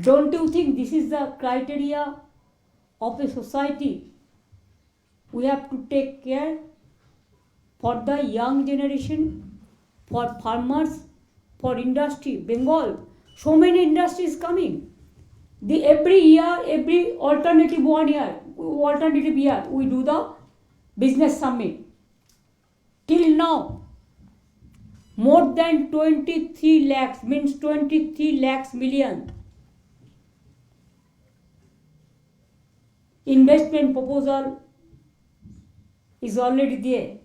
Don't you think this is the criteria of a society? We have to take care for the young generation, for farmers, for industry. Bengal, so many industries coming. The every year, every alternative one year, alternative year, we do the business summit. Till now, more than 23 lakhs means 23 lakhs million investment proposal is already there.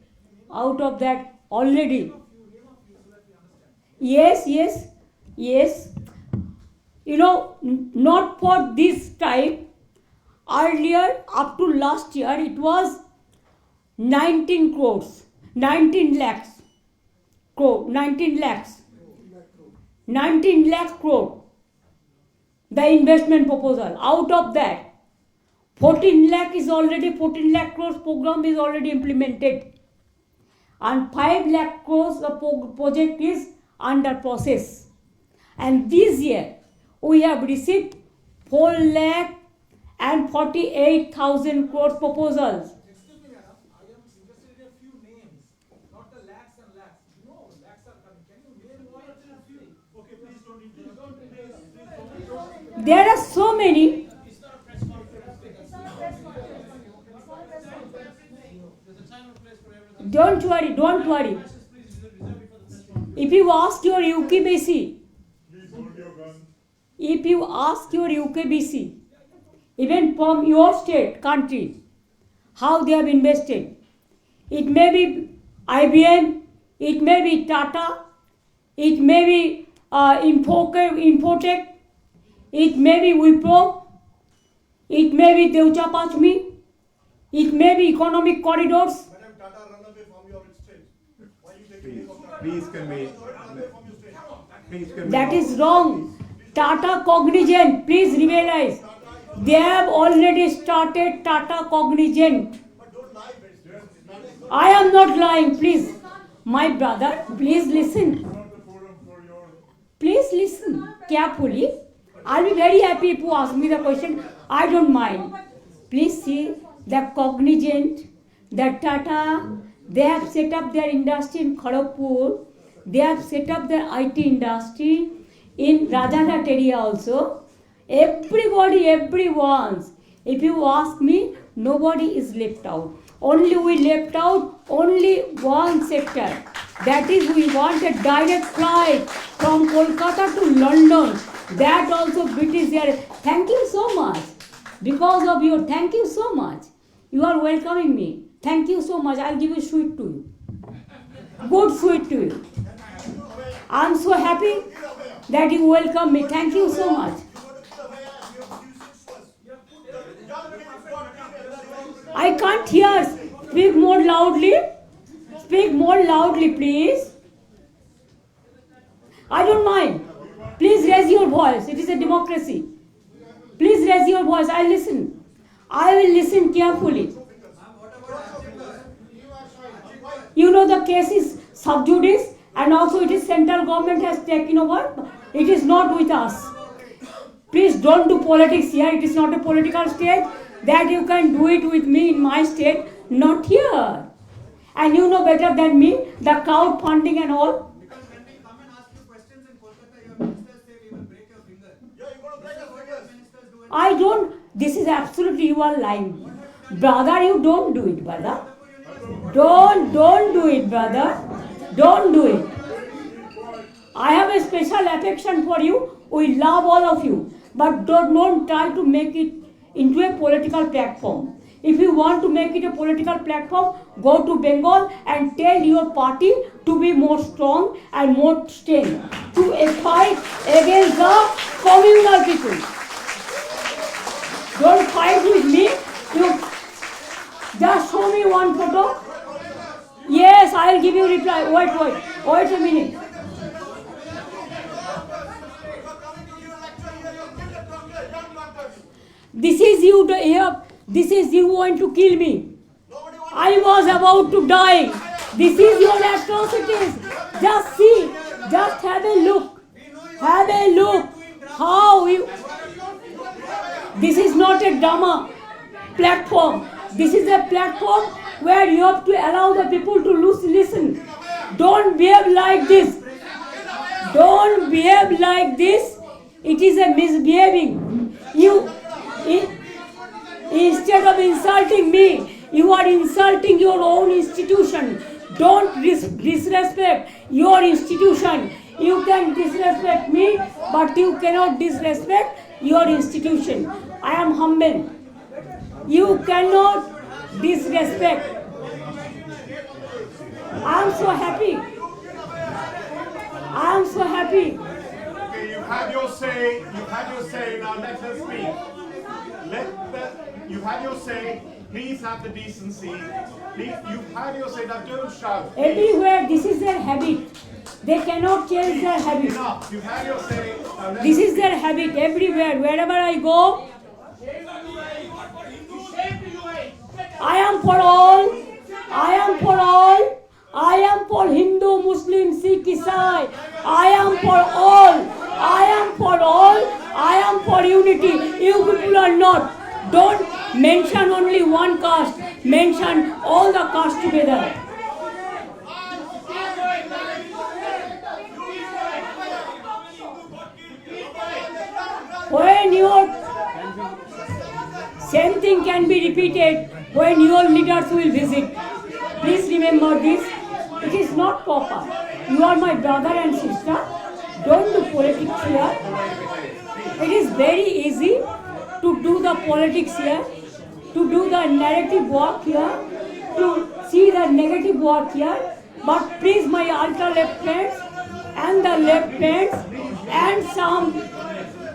Out of that already. Yes yes yes. You know not for this time. Earlier up to last year it was 19 crores 19 lakhs crore 19 lakhs. 19 lakh crore. The investment proposal. Out of that 14 lakh is already 14 lakh crores program is already implemented. And 5 lakh crores the project is under process. And this year we have received 4 lakh and 48000 crores proposals. There are so many It's not a press conference. It's not a press conference. There's a time and place for everything. Don't worry don't worry if you ask your UKBC if you ask your UKBC, even from your state, country, how they have invested, it may be IBM, it may be Tata, it may be uh, Infotech, it may be Wipro, it may be Deutsche Pachmi, it may be Economic Corridors. That is wrong. Tata Cognizant, please realize, they have already started Tata Cognizant. I am not lying, please. My brother, please listen. Please listen carefully. I'll be very happy if you ask me the question. I don't mind. Please see the Cognizant, the Tata, they have set up their industry in Kharagpur. They have set up their IT industry in Rajaghat area also. Everybody, everyone's. If you ask me, nobody is left out. Only we left out only one sector. That is, we want a direct flight from Kolkata to London. That also British there. Thank you so much. Because of your, thank you so much. You are welcoming me. Thank you so much. I'll give a sweet to you. Good sweet to you. I'm so happy that you welcome me. Thank you so much. I can't hear. Speak more loudly. Speak more loudly, please. I don't mind. Please raise your voice. It is a democracy. Please raise your voice. I listen. I will listen carefully. You know the case is sub judice and also it is central government has taken over. It is not with us. Please don't do politics here. It is not a political state. That you can do it with me in my state, not here. And you know better than me the crowd funding and all. I don't. This is absolutely you are lying, brother. You don't do it, brother. Don't don't do it, brother. Don't do it. I have a special affection for you. We love all of you, but don't, don't try to make it into a political platform. If you want to make it a political platform, go to Bengal and tell your party to be more strong and more strength to a fight against the communal people. Don't fight with me. You just show me one photo. Yes, I'll give you reply. Wait, wait, wait a minute. This is you here. This is you want to kill me. I was about to die. This is your atrocities. Just see. Just have a look. Have a look. How you This is not a drama platform. This is a platform where you have to allow the people to listen. Don't behave like this. Don't behave like this. It is a misbehaving. You, instead of insulting me, you are insulting your own institution. Don't dis- disrespect your institution. You can disrespect me, but you cannot disrespect your institution. I am humble. You cannot disrespect. I am so happy. I am so happy. Okay, you've your say, you've your say, now let her speak. Let the, you've your say, please have the decency. Please, you've your say, now don't shout. please. Everywhere, this is their habit. They cannot change their habit. Enough, you've your say, This is their habit everywhere. Wherever I go, I am for all. I am for all. I am for Hindu, Muslim, Sikh, Isai. I am for all. I am for all. I am for unity. You people are not. Don't mention only one caste. Mention all the castes together. When your same thing can be repeated when your leaders will visit. Please remember this. It is not proper. You are my brother and sister. Don't do politics here. It is very easy to do the politics here, to do the narrative work here, to see the negative work here. But please, my ultra left friends and the left friends and some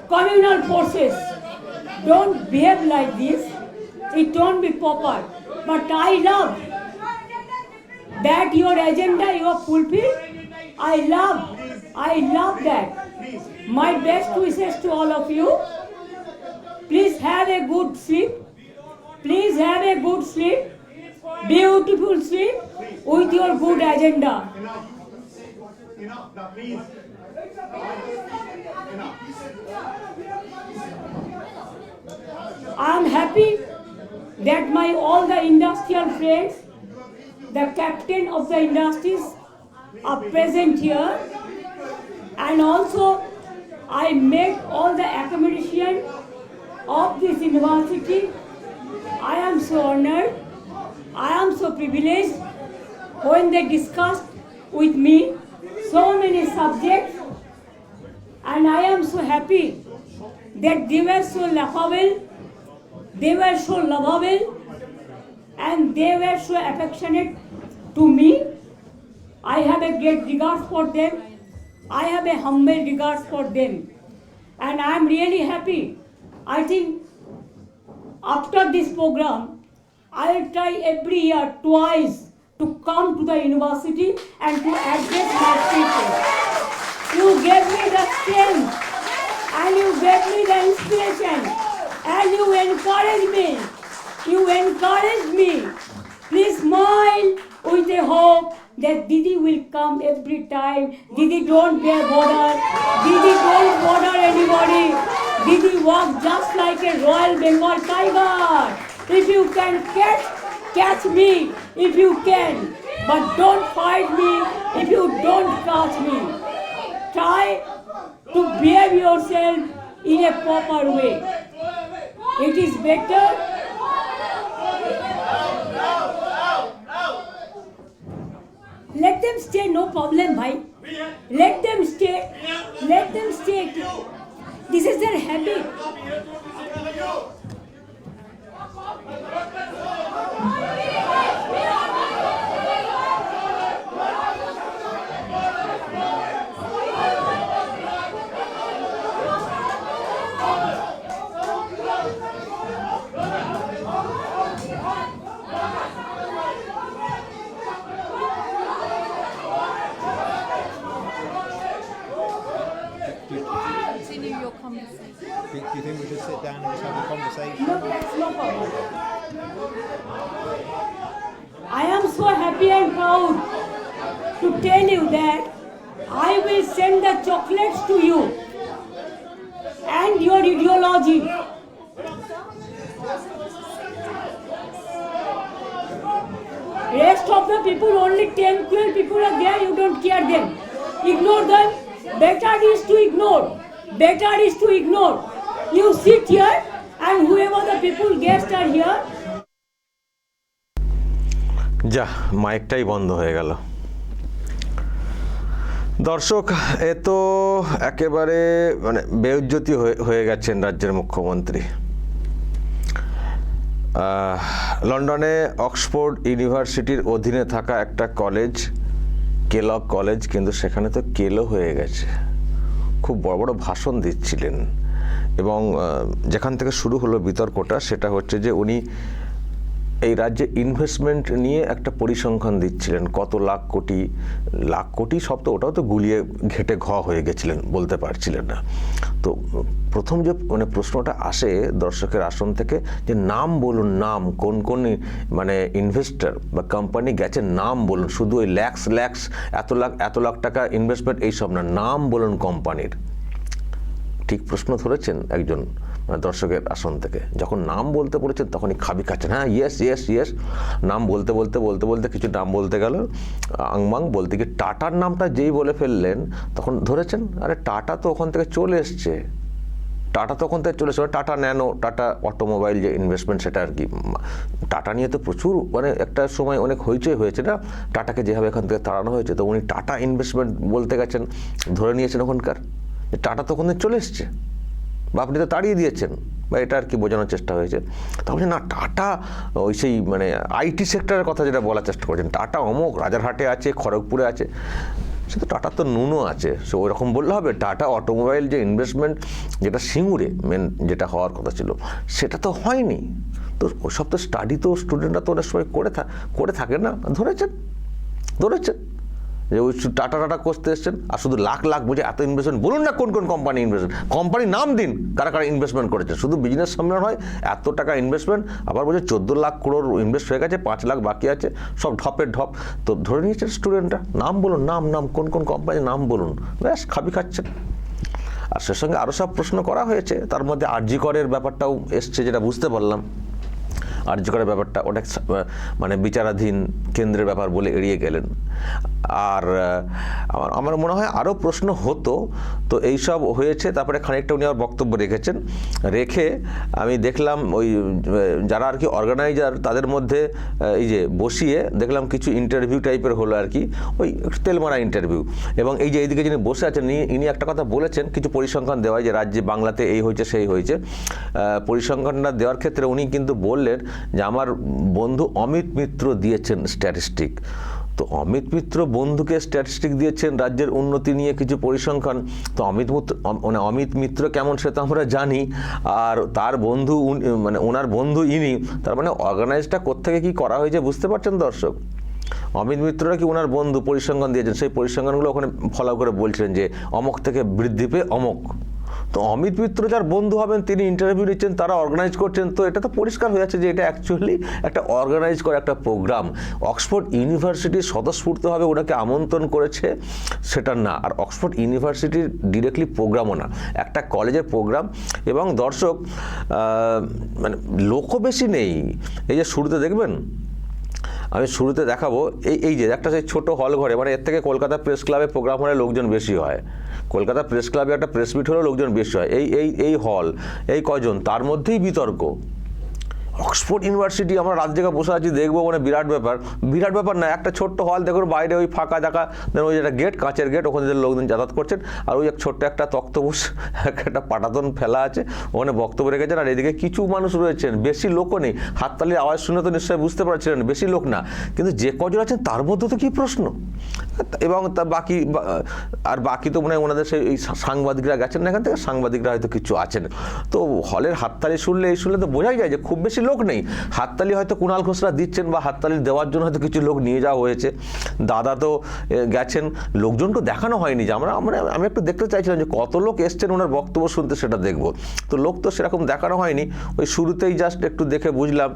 communal forces, don't behave like this. It don't be proper. But I love that your agenda you have fulfilled. I love, I love that. My best wishes to all of you. Please have a good sleep. Please have a good sleep. Beautiful sleep with your good agenda. Enough. Enough, please. Enough. I am happy that my all the industrial friends, the captain of the industries are present here and also I met all the accommodation of this university. I am so honored. I am so privileged when they discussed with me so many subjects and I am so happy that they were so laughable, they were so lovable, and they were so affectionate to me. I have a great regard for them. I have a humble regard for them. And I am really happy. I think after this program, I will try every year twice to come to the university and to address my people. You gave me the strength and you gave me the inspiration and you encourage me. You encourage me. Please smile with a hope that Didi will come every time. Didi don't bear bother. Didi don't bother anybody. Didi walks just like a Royal Bengal tiger. If you can catch, catch me if you can. But don't fight me if you don't catch me. Try to behave yourself in a proper way. It is better. Let them stay, no problem, bhai. Let them stay. Let them stay. This is their habit. conversation. No, that's no problem. I am so happy and proud to tell you that I will send the chocolates to you and your ideology. Rest of the people, only 10, 12 people are there, you don't care them. Ignore them. Better is to ignore. Better is to ignore. You sit here and whoever the people guests are here, যা মাইকটাই বন্ধ হয়ে গেল। দর্শক এ তো একেবারে মানে বেউজ্জতি হয়ে- হয়ে গেছেন রাজ্যের মুখ্যমন্ত্রী। লন্ডনে অক্সফোর্ড ইউনিভার্সিটির অধীনে থাকা একটা কলেজ কেলক কলেজ কিন্তু সেখানে তো কেলো হয়ে গেছে। খুব বড় বড় ভাষণ দিচ্ছিলেন এবং যেখান থেকে শুরু হলো বিতর্কটা, সেটা হচ্ছে যে উনি এই রাজ্যে ইনভেস্টমেন্ট নিয়ে একটা পরিসংখ্যান দিচ্ছিলেন, কত লাখ কোটি লাখ কোটি সব তো ওটাও তো গুলিয়ে ঘেটে ঘ হয়ে গেছিলেন, বলতে পারছিলেন না। তো প্রথম যে মানে প্রশ্নটা আসে দর্শকের আসন থেকে, যে নাম বলুন নাম, কোন কোন মানে ইনভেস্টর বা কোম্পানি গেছে, নাম বলুন, শুধু ওই ল্যাক্স ল্যাক্স এত লাখ এত লাখ টাকা ইনভেস্টমেন্ট এইসব না, নাম বলুন কোম্পানির ঠিক প্রশ্ন ধরেছেন একজন মানে দর্শকের আসন থেকে। যখন নাম বলতে বলেছেন, তখনই খাবি খাচ্ছেন। হ্যাঁ ইয়েস ইয়েস ইয়েস নাম বলতে বলতে বলতে বলতে কিছু নাম বলতে গেল। আংমাং বলতে গিয়ে টাটার নামটা যেই বলে ফেললেন, তখন ধরেছেন, আরে টাটা তো ওখান থেকে চলে এসছে। টাটা তখন থেকে চলে এসেছে। টাটা ন্যানো, টাটা অটোমোবাইল যে ইনভেস্টমেন্ট সেটা আর কি। টাটা নিয়ে তো প্রচুর মানে একটা সময় অনেক হইচই হয়েছে না? টাটাকে যেভাবে এখান থেকে তাড়ানো হয়েছে, তো উনি টাটা ইনভেস্টমেন্ট বলতে গেছেন, ধরে নিয়েছেন ওখানকার। যে টাটা তো ওখানে চলে এসছে। বা আপনি তো তাড়িয়ে দিয়েছেন, বা এটা আর কি বোঝানোর চেষ্টা হয়েছে। তাহলে না, টাটা ওই সেই মানে আইটি সেক্টরের কথা যেটা বলার চেষ্টা করেছেন, টাটা অমুক, রাজারহাটে আছে, খড়গপুরে আছে। সে তো টাটার তো নুনও আছে, সে ওই রকম বললে হবে, টাটা অটোমোবাইল যে ইনভেস্টমেন্ট যেটা সিঙ্গুরে মেন যেটা হওয়ার কথা ছিল, সেটা তো হয়নি। তো ওসব তো স্টাডি তো স্টুডেন্টরা তো অনেক সময় করে করে থাকে না, ধরেছেন ধরেছেন। যে ওই টাটা টাটা করতে এসছেন, আর শুধু লাখ লাখ বুঝে এত ইনভেস্টমেন্ট বলুন না কোন কোন কোম্পানি ইনভেস্টমেন্ট কোম্পানির নাম দিন, কারা কারা ইনভেস্টমেন্ট করেছে। শুধু বিজনেস সম্মেলন হয়, এত টাকা ইনভেস্টমেন্ট আবার বলছে চোদ্দ লাখ করোড় ইনভেস্ট হয়ে গেছে, পাঁচ লাখ বাকি আছে, সব ঢপের ঢপ। তো ধরে নিয়েছেন স্টুডেন্টরা নাম বলুন, নাম নাম, কোন কোন কোম্পানির নাম বলুন। ব্যাস, খাবি খাচ্ছেন। আর সে সঙ্গে আরও সব প্রশ্ন করা হয়েছে, তার মধ্যে আরজি করের ব্যাপারটাও এসছে, যেটা বুঝতে পারলাম। আর্য করার ব্যাপারটা অনেক মানে বিচারাধীন কেন্দ্রের ব্যাপার বলে এড়িয়ে গেলেন। আর আমার মনে হয় আরও প্রশ্ন হতো, তো এইসব হয়েছে, তারপরে খানিকটা উনি আমার বক্তব্য রেখেছেন। রেখে আমি দেখলাম ওই যারা আর কি অর্গানাইজার তাদের মধ্যে এই যে বসিয়ে দেখলাম কিছু ইন্টারভিউ টাইপের হলো আর কি, ওই তেলমারা ইন্টারভিউ। এবং এই যে এইদিকে যিনি বসে আছেন, ইনি- একটা কথা বলেছেন, কিছু পরিসংখ্যান দেওয়ায় যে রাজ্যে বাংলাতে এই হয়েছে, সেই হয়েছে। পরিসংখ্যানটা দেওয়ার ক্ষেত্রে উনি কিন্তু বললেন যে আমার বন্ধু অমিত মিত্র দিয়েছেন স্ট্যাটিস্টিক তো অমিত মিত্র বন্ধুকে স্ট্যাটিস্টিক দিয়েছেন রাজ্যের উন্নতি নিয়ে কিছু পরিসংখ্যান। তো অমিত মিত্র মানে অমিত মিত্র কেমন সে তো আমরা জানি। আর তার বন্ধু মানে ওনার বন্ধু ইনি, তার মানে অর্গানাইজটা কোত্থেকে কি করা হয়েছে বুঝতে পারছেন দর্শক? অমিত মিত্ররা কি ওনার বন্ধু পরিসংখ্যান দিয়েছেন। সেই পরিসংখ্যানগুলো ওখানে ফলো করে বলছিলেন যে অমক থেকে বৃদ্ধি পেয়ে অমক। তো অমিত মিত্র যার বন্ধু হবেন, তিনি ইন্টারভিউ নিচ্ছেন, তারা অর্গানাইজ করছেন। তো এটা তো পরিষ্কার হয়ে যাচ্ছে যে এটা অ্যাকচুয়ালি একটা অর্গানাইজ করা একটা প্রোগ্রাম অক্সফোর্ড ইউনিভার্সিটির স্বতঃস্ফূর্তভাবে ওনাকে আমন্ত্রণ করেছে, সেটা না। আর অক্সফোর্ড ইউনিভার্সিটির ডিরেক্টলি প্রোগ্রামও না। একটা কলেজের প্রোগ্রাম এবং দর্শক মানে লোকও বেশি নেই। এই যে শুরুতে দেখবেন আমি শুরুতে দেখাবো। এই এই যে, একটা সেই ছোটো হল ঘরে মানে এর থেকে কলকাতা প্রেস ক্লাবে প্রোগ্রাম হলে লোকজন বেশি হয়। কলকাতা প্রেস ক্লাবে একটা প্রেস মিট হলেও লোকজন বেশি হয়। এই এই এই হল এই কজন তার মধ্যেই বিতর্ক। অক্সফোর্ড ইউনিভার্সিটি আমরা রাত জেগে বসে আছি, দেখব মানে বিরাট ব্যাপার। বিরাট ব্যাপার না, একটা ছোট্ট হল দেখুন বাইরে ওই ফাঁকা দেখা দেন ওই একটা গেট কাঁচের গেট ওখানে লোকজন যাতায়াত করছেন, আর ওই এক ছোট্ট একটা তক্তবুস একটা পাটাতন ফেলা আছে, ওখানে বক্তব্য রেখেছেন, আর এদিকে কিছু মানুষ রয়েছেন, বেশি লোকও নেই। হাততালির আওয়াজ শুনে তো নিশ্চয়ই বুঝতে পারছিলেন, বেশি লোক না। কিন্তু যে কজন আছেন, তার মধ্যে তো কী প্রশ্ন? এবং তা বাকি আর বাকি তো মনে হয় ওনাদের সেই সাংবাদিকরা গেছেন না এখান থেকে, সাংবাদিকরা হয়তো কিছু আছেন। তো হলের হাততালি শুনলে, এই শুনলে তো বোঝাই যায় যে খুব বেশি লোক নেই। হাততালি হয়তো কুণাল ঘোষরা দিচ্ছেন বা হাততালি দেওয়ার জন্য হয়তো কিছু লোক নিয়ে যাওয়া হয়েছে। দাদা তো গেছেন। লোকজনকে দেখানো হয়নি যে আমরা আমরা, আমি একটু দেখতে চাইছিলাম যে কত লোক এসছেন ওনার বক্তব্য শুনতে সেটা দেখব। তো লোক তো সেরকম দেখানো হয়নি। ওই শুরুতেই জাস্ট একটু দেখে বুঝলাম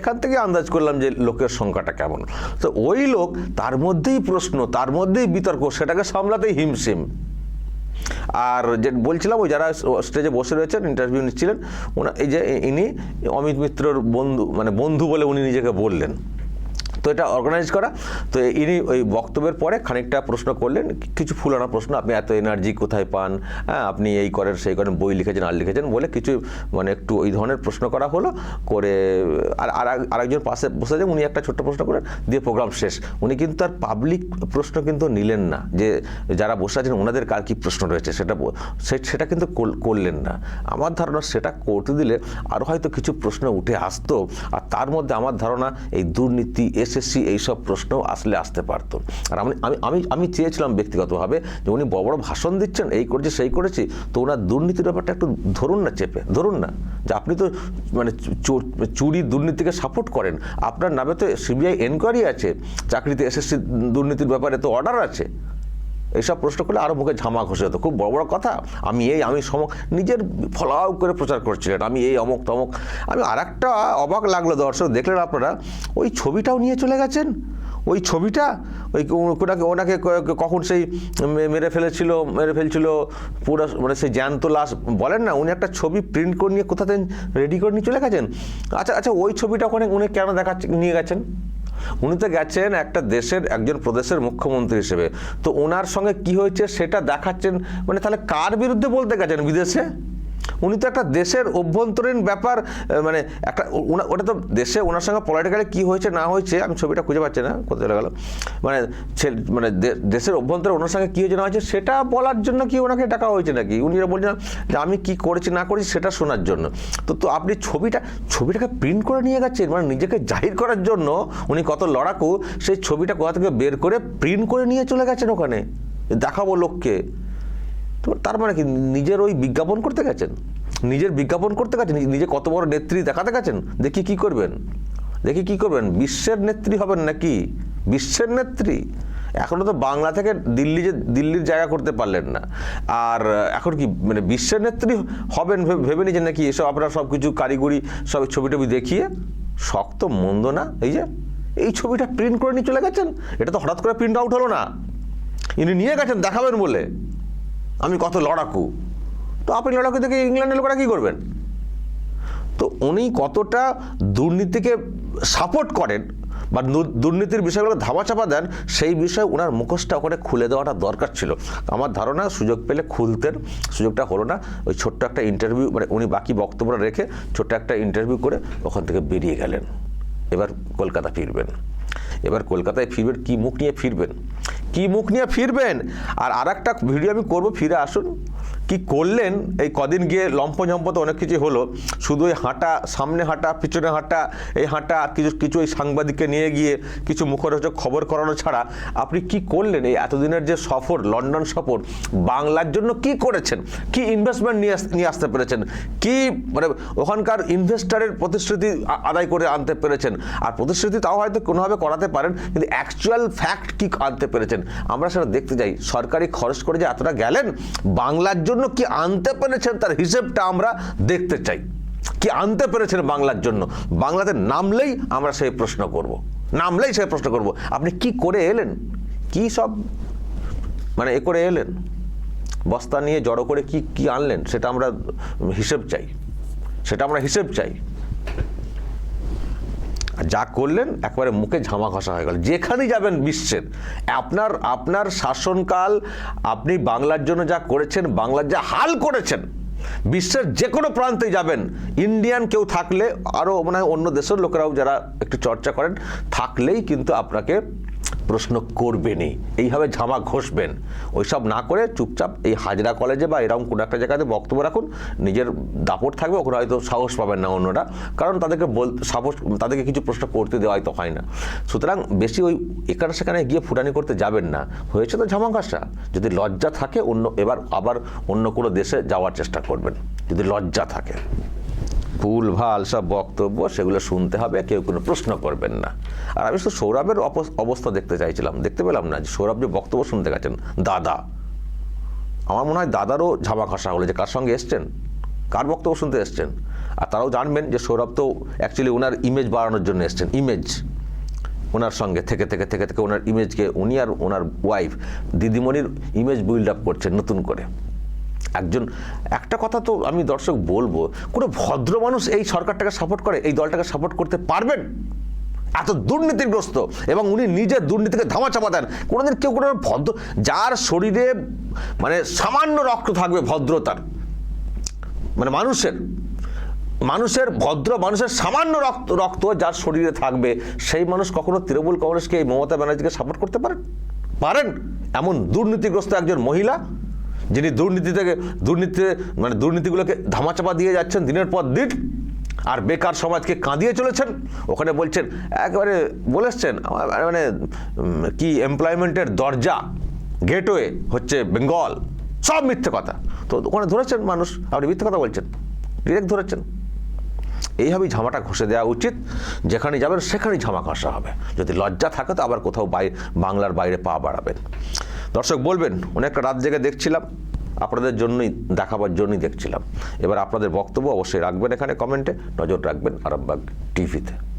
এখান থেকে আন্দাজ করলাম যে লোকের সংখ্যাটা কেমন। তো ওই লোক তার মধ্যেই প্রশ্ন, তার মধ্যেই বিতর্ক, সেটাকে সামলাতেই হিমশিম। আর যে বলছিলাম ওই যারা স্টেজে বসে রয়েছেন ইন্টারভিউ নিচ্ছিলেন, ওনা, এই যে ইনি অমিত মিত্রর বন্ধু মানে বন্ধু বলে উনি নিজেকে বললেন। তো এটা অর্গানাইজ করা। তো ইনি ওই বক্তব্যের পরে খানিকটা প্রশ্ন করলেন, কিছু ফুলানা প্রশ্ন, আপনি এত এনার্জি কোথায় পান? হ্যাঁ আপনি এই করেন, সেই করেন, বই লিখেছেন, আর লিখেছেন বলে কিছু মানে একটু ওই ধরনের প্রশ্ন করা হলো, করে আর আর আরেকজন পাশে বসে যে উনি একটা ছোট্ট প্রশ্ন করেন, দিয়ে প্রোগ্রাম শেষ। উনি কিন্তু আর পাবলিক প্রশ্ন কিন্তু নিলেন না, যে যারা বসে আছেন ওনাদের কার কী প্রশ্ন রয়েছে, সেটা সেটা কিন্তু কর- করলেন না। আমার ধারণা সেটা করতে দিলে আরও হয়তো কিছু প্রশ্ন উঠে আসতো, আর তার মধ্যে আমার ধারণা এই দুর্নীতি এসএসসি এইসব প্রশ্নও আসলে আসতে পারতো। আর আমি আমি আমি আমি চেয়েছিলাম ব্যক্তিগতভাবে যে উনি বড় বড় ভাষণ দিচ্ছেন, এই করেছে, সেই করেছি, তো ওনার দুর্নীতির ব্যাপারটা একটু ধরুন না, চেপে, ধরুন না, যে আপনি তো মানে চুরি দুর্নীতিকে সাপোর্ট করেন, আপনার নামে তো সিবিআই এনকোয়ারি আছে, চাকরিতে এসএসসি দুর্নীতির ব্যাপারে তো অর্ডার আছে এইসব প্রশ্ন করলে আরও মুখে ঝামা ঘষে হতো খুব বড় বড় কথা। আমি এই, আমি সম নিজের ফলাও করে প্রচার করছিলেন। আমি এই অমুক তমক। আমি আর একটা অবাক লাগল দর্শক, দেখলেন আপনারা? ওই ছবিটাও নিয়ে চলে গেছেন? ওই ছবিটা? ওই ওনাকে ওনাকে কখন সেই মেরে ফেলেছিল, মেরে ফেলছিল, পুরো মানে সেই জ্যান্ত লাশ। বলেন না, উনি একটা ছবি প্রিন্ট করে নিয়ে কোথাতে রেডি করে নিয়ে চলে গেছেন? আচ্ছা আচ্ছা ওই ছবিটা ওখানে উনি কেন দেখাচ্ছে নিয়ে গেছেন? উনি তো গেছেন একটা দেশের, একজন প্রদেশের মুখ্যমন্ত্রী হিসেবে। তো ওনার সঙ্গে কি হয়েছে সেটা দেখাচ্ছেন মানে তাহলে কার বিরুদ্ধে বলতে গেছেন বিদেশে? উনি তো একটা দেশের অভ্যন্তরীণ ব্যাপার মানে একটা ওটা তো দেশে ওনার সঙ্গে পলিটিক্যালি কী হয়েছে, না হয়েছে, আমি ছবিটা খুঁজে পাচ্ছি না, কোথায় চলে গেল। মানে মানে দেশের অভ্যন্তরে ওনার সঙ্গে কী হয়েছে, না হয়েছে, সেটা বলার জন্য কি ওনাকে ডাকা হয়েছে নাকি? উনি বলছেন যে আমি কি করেছি, না করেছি, সেটা শোনার জন্য। তো তো আপনি ছবিটা, ছবিটাকে প্রিন্ট করে নিয়ে গেছেন মানে নিজেকে জাহির করার জন্য উনি কত লড়াকু, সেই ছবিটা কোথা থেকে বের করে প্রিন্ট করে নিয়ে চলে গেছেন ওখানে, দেখাবো লোককে। তো তার মানে কি নিজের ওই বিজ্ঞাপন করতে গেছেন? নিজের বিজ্ঞাপন করতে গেছেন নিজে কত বড় নেত্রী দেখাতে গেছেন? দেখি কি করবেন? দেখি কি করবেন? বিশ্বের নেত্রী হবেন নাকি? বিশ্বের নেত্রী? এখনও তো বাংলা থেকে দিল্লি যে দিল্লির জায়গা করতে পারলেন না। আর এখন কি মানে বিশ্বের নেত্রী হবেন ভেবে নিয়েছেন নাকি? এসব আপনারা সব কিছু কারিগরি, সব ছবি টবি দেখিয়ে? শক্ত মন্দ না? এই যে, এই ছবিটা প্রিন্ট করে নিয়ে চলে গেছেন? এটা তো হঠাৎ করে প্রিন্ট আউট হলো না। ইনি নিয়ে গেছেন, দেখাবেন বলে। আমি কত লড়াকু? তো আপনি লড়াকু থেকে ইংল্যান্ডের লোকেরা কী করবেন? তো উনি কতটা দুর্নীতিকে সাপোর্ট করেন বা দুর্নীতির বিষয়গুলো ধামাচাপা দেন, সেই বিষয়ে ওনার মুখোশটা ওখানে খুলে দেওয়াটা দরকার ছিল। আমার ধারণা সুযোগ পেলে খুলতেন, সুযোগটা হলো না, ওই ছোট্ট একটা ইন্টারভিউ মানে উনি বাকি বক্তব্যটা রেখে ছোট্ট একটা ইন্টারভিউ করে ওখান থেকে বেরিয়ে গেলেন। এবার কলকাতা ফিরবেন। এবার কলকাতায় ফিরবেন, কি মুখ নিয়ে ফিরবেন? কি মুখ নিয়ে ফিরবেন? আর আর একটা ভিডিও আমি করব ফিরে আসুন। কি করলেন? এই কদিন গিয়ে লম্প ঝম্প তো অনেক কিছু হলো। শুধু ওই হাঁটা, সামনে হাঁটা, পিছনে হাঁটা, এই হাঁটা, কিছু কিছু ওই সাংবাদিককে নিয়ে গিয়ে কিছু মুখরোচক খবর করানো ছাড়া আপনি কি করলেন? এই এতদিনের যে সফর, লন্ডন সফর, বাংলার জন্য কি করেছেন? কি ইনভেস্টমেন্ট নিয়ে নিয়ে আসতে পেরেছেন? কি মানে ওখানকার ইনভেস্টারের প্রতিশ্রুতি আদায় করে আনতে পেরেছেন? আর প্রতিশ্রুতি তাও হয়তো কোনোভাবে করাতে পারেন, কিন্তু অ্যাকচুয়াল ফ্যাক্ট কি আনতে পেরেছেন? আমরা সেটা দেখতে যাই সরকারি খরচ করে যে এতটা গেলেন, বাংলার জন্য কি আনতে পেরেছেন তার হিসেবটা আমরা দেখতে চাই। কি আনতে পেরেছেন বাংলার জন্য। বাংলাতে নামলেই আমরা সেই প্রশ্ন করব। নামলেই সেই প্রশ্ন করব। আপনি কি করে এলেন? কি সব? মানে এ করে এলেন? বস্তা নিয়ে জড়ো করে কি কি আনলেন? সেটা আমরা হিসেব চাই। সেটা আমরা হিসেব চাই। যা করলেন একবারে মুখে ঝামা ঘষা হয়ে গেল। যেখানেই যাবেন বিশ্বের, আপনার আপনার শাসনকাল, আপনি বাংলার জন্য যা করেছেন, বাংলার যা হাল করেছেন, বিশ্বের যে কোনো প্রান্তে যাবেন। ইন্ডিয়ান কেউ থাকলে আরও মানে হয় অন্য দেশের লোকেরাও যারা একটু চর্চা করেন, থাকলেই কিন্তু আপনাকে প্রশ্ন করবেনই। এইভাবে ঝামা ঘষবেন। ওইসব না করে চুপচাপ এই হাজরা কলেজে বা এরকম কোনো একটা জায়গাতে বক্তব্য রাখুন। নিজের দাপট থাকবে, ওখানে হয়তো সাহস পাবেন না অন্যরা। কারণ তাদেরকে বল, সাহস, তাদেরকে কিছু প্রশ্ন করতে দেওয়া হয়তো হয় না। সুতরাং বেশি ওই এখানে সেখানে গিয়ে ফুটানি করতে যাবেন না। হয়েছে তো ঝামা ঘষা। যদি লজ্জা থাকে, অন্য, এবার আবার অন্য কোনো দেশে যাওয়ার চেষ্টা করবেন। যদি লজ্জা থাকে। ভুল ভালো, সব বক্তব্য, সেগুলো শুনতে হবে, কেউ কোনো প্রশ্ন করবেন না। আর আমি শুধু সৌরভের অবস্থা দেখতে চাইছিলাম, দেখতে পেলাম না যে সৌরভ যে বক্তব্য শুনতে গেছেন, দাদা। আমার মনে হয় দাদারও ঝামা ঘষা হলো যে কার সঙ্গে এসছেন? কার বক্তব্য শুনতে এসছেন? আর তারাও জানবেন যে সৌরভ তো অ্যাকচুয়ালি ওনার ইমেজ বাড়ানোর জন্য এসছেন ইমেজ ওনার সঙ্গে, থেকে থেকে থেকে থেকে ওনার ইমেজকে উনি আর ওনার ওয়াইফ দিদিমণির ইমেজ বিল্ড আপ করছেন নতুন করে। একজন, একটা কথা তো আমি দর্শক বলব, কোনো ভদ্র মানুষ এই সরকারটাকে সাপোর্ট করে, এই দলটাকে সাপোর্ট করতে পারবেন? এত দুর্নীতিগ্রস্ত, এবং উনি নিজে দুর্নীতিকে ধামাচাপা দেন। কোনোদিন কেউ কোনো ভদ্র, যার শরীরে মানে সামান্য রক্ত থাকবে ভদ্রতার মানে মানুষের মানুষের ভদ্র, মানুষের সামান্য রক্ত রক্ত যার শরীরে থাকবে, সেই মানুষ কখনো তৃণমূল কংগ্রেসকে এই মমতা ব্যানার্জিকে সাপোর্ট করতে পারেন? পারেন? এমন দুর্নীতিগ্রস্ত একজন মহিলা যিনি দুর্নীতি থেকে, দুর্নীতিতে মানে দুর্নীতিগুলোকে ধামাচাপা দিয়ে যাচ্ছেন দিনের পর দিন, আর বেকার সমাজকে কাঁদিয়ে চলেছেন, ওখানে বলছেন, একেবারে বলেছেন মানে কি এমপ্লয়মেন্টের দরজা গেটওয়ে হচ্ছে বেঙ্গল, সব মিথ্যে কথা। তো ওখানে ধরেছেন মানুষ, আপনি মিথ্যে কথা বলছেন ডিরেক্ট ধরেছেন। এইভাবেই ঝামাটা ঘষে দেওয়া উচিত, যেখানে যাবেন সেখানেই ঝামা ঘষা হবে। যদি লজ্জা থাকে তো আবার কোথাও বাই, বাংলার বাইরে পা বাড়াবেন। দর্শক বলবেন অনেকটা রাত জেগে দেখছিলাম, আপনাদের জন্যই, দেখাবার জন্যই দেখছিলাম। এবার আপনাদের বক্তব্য অবশ্যই রাখবেন এখানে, কমেন্টে, নজর রাখবেন আরামবাগ টিভিতে।